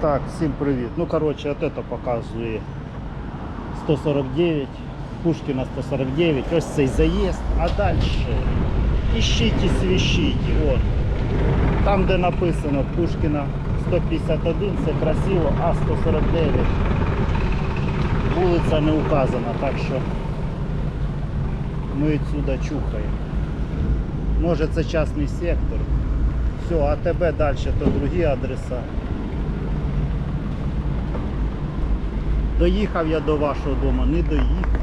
Так, всім привіт. Ну, коротше, от это показує 149, Пушкіна 149, ось цей заїзд, а далі ищите, свищите, от. Там, де написано Пушкіна 151, це красиво, а 149. Вулиця не указана, так що ми відсюди чухаємо. Може це частний сектор. Все, а тебе далі то другі адреса. Доїхав я до вашого дому, не доїхав.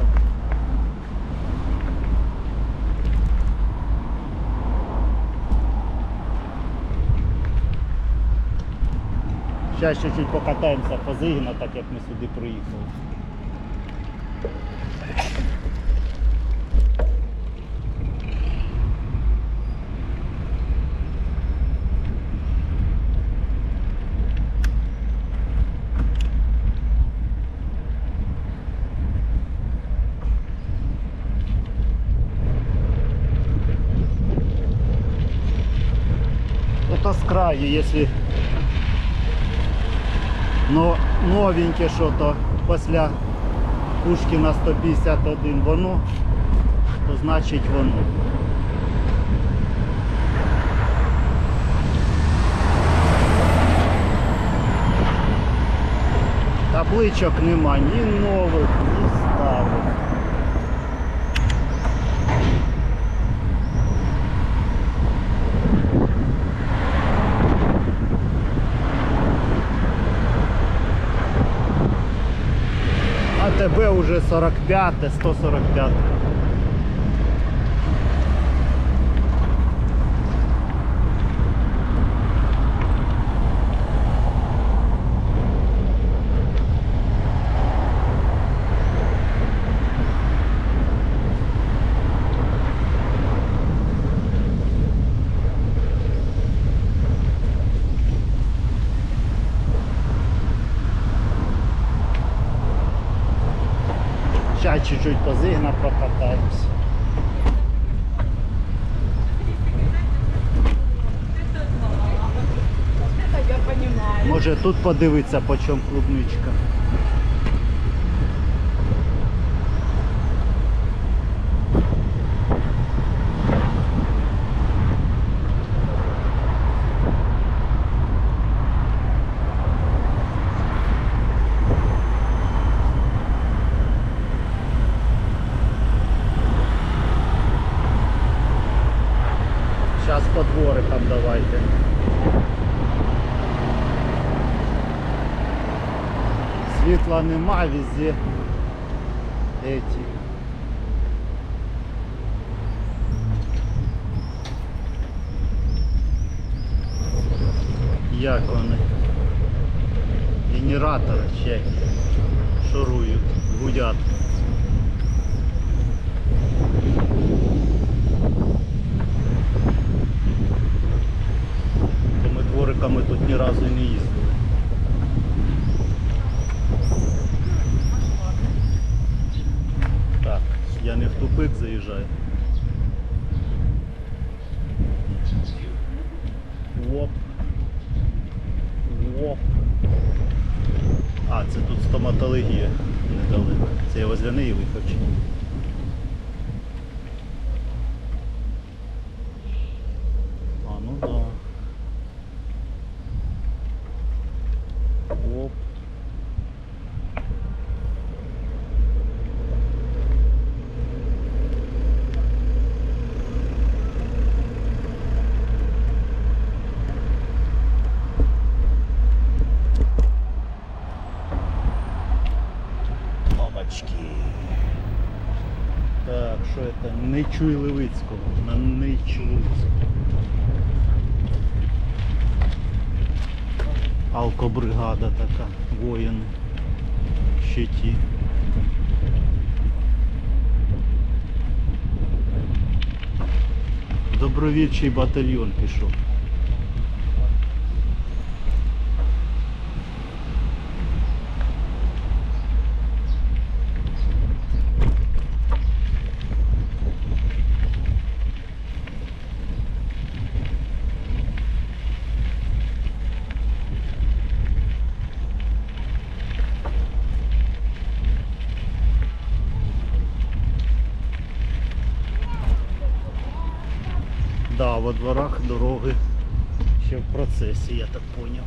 Зараз чуть-чуть покатаємося по Зигіна, так як ми сюди приїхали. Это с краю, если но новеньке что-то після Пушкіна 151 воно, то значить воно. Табличок нема ні нових, ні Тебе уже 45, 145. Сейчас чуть-чуть по Зигна прокатаемся. Може тут подивитися, по чому клубничка. Зараз по дворикам давайте. Світла нема, везде эти. Як вони? Генератори як? шурують, гудять. Тими двориками тут ні разу не їздили. Так, я не в тупик заїжджаю. Оп. Оп. А, це тут стоматологія недалеко. Це я возле неї виїхав чи ні? А, ну да. Оп. Бабочки. Так, що це? Нечуй Левицького. На Нечуй Левицького. Алкобригада така, воїни. Ще ті. Добровільчий батальйон пішов. Во дворах дороги ще в процесі, я так поняв.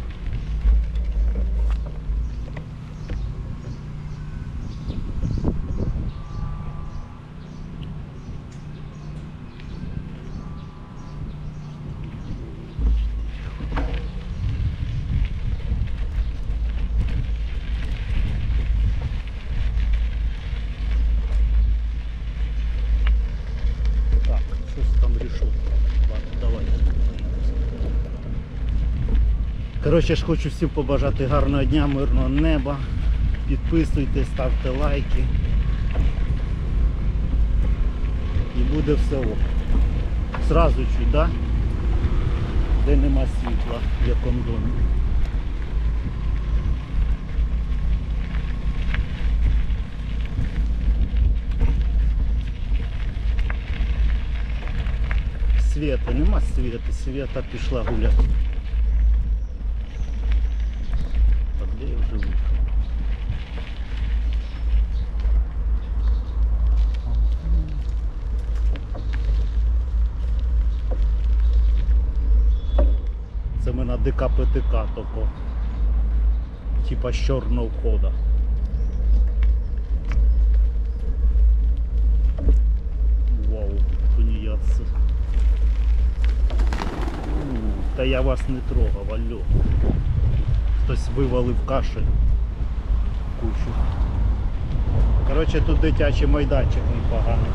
Так, щось там рішив. Ладно, давай. Коротше ж хочу всім побажати гарного дня, мирного неба. Підписуйтесь, ставте лайки. І буде все ок. Сразу чуть? Де нема світла, в якому домі. Света, нема света, света пішла гуляти. А де я вже вийшов? Це ми на ДКПТК тільки. Типа з чорного входа. Вау, тунеядці. Ну, Та я вас не трогав, алло. Хтось вивалив каші. Кучу. Коротше, тут дитячий майданчик непоганий.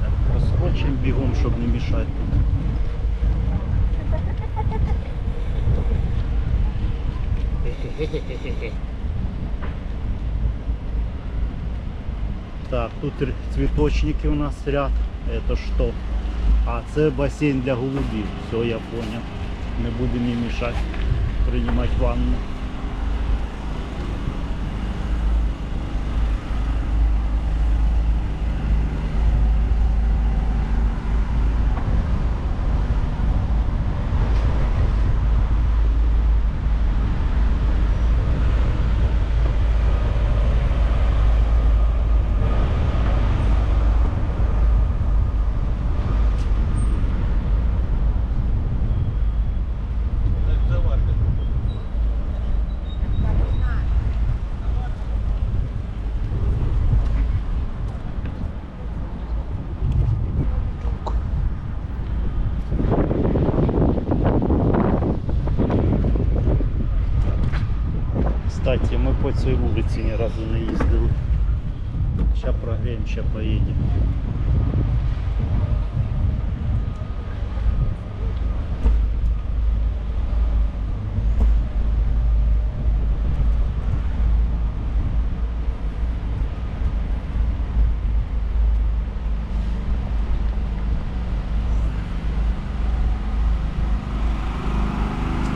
Так, проскочимо бігом, щоб не мішати тут. Так, тут цветочники у нас ряд. Это что? А, це бассейн для голубів. Все, я понял. Не будемо їм мішати приймати ванну. Кстати, ми по цій вулиці ні разу не їздили. Ща прогреємо, ща поїдемо.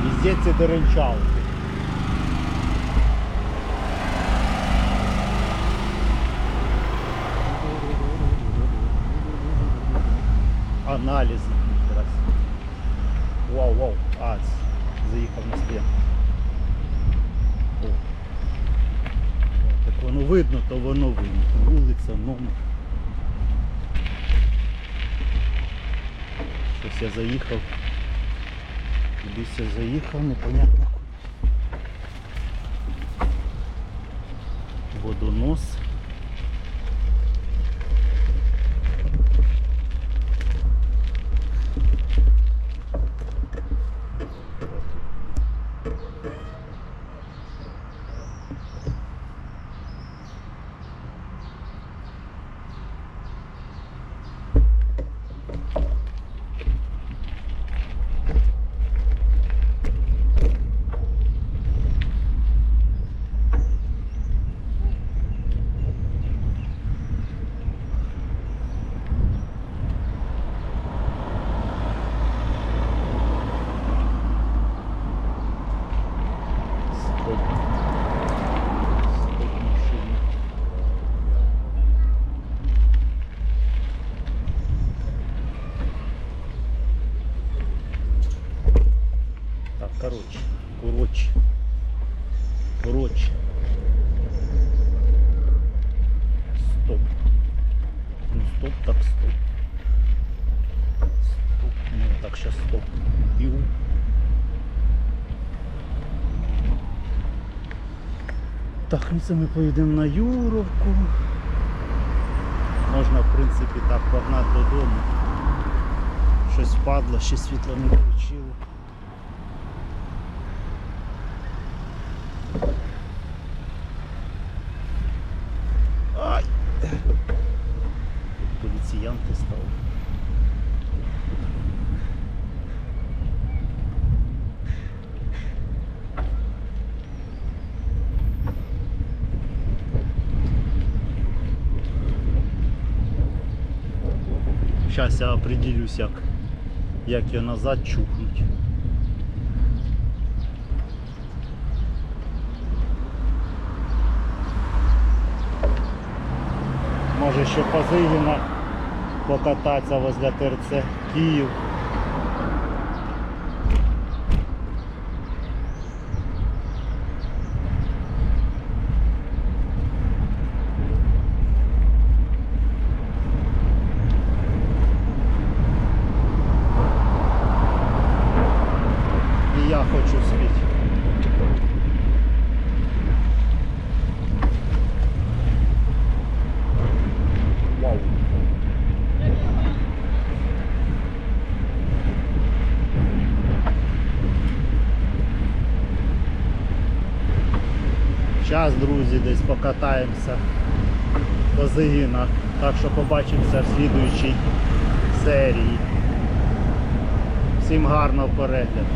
Везде ці деренчалки. Аналізи. якраз. Вау, вау. А, заїхав на. О. Так воно видно, то воно видно. Вулиця, номер. Щось я заїхав. Кудись я заїхав, непонятно куди. Водонос. Так стоп. Стоп. Ну так сейчас стоп. Ю. Так, ну це ми поїдемо на Юровку. Можна, в принципі, так погнати додому. Щось впадло, ще світло не включили. Зараз я определюсь, як, як його назад чухнуть. Може ще позивіна покататися возле ТРЦ Київ. І я хочу спіти. Вау. Зараз, друзі, десь покатаємося по зигінах. Так що побачимося в слідуючій серії. Всім гарного перегляду.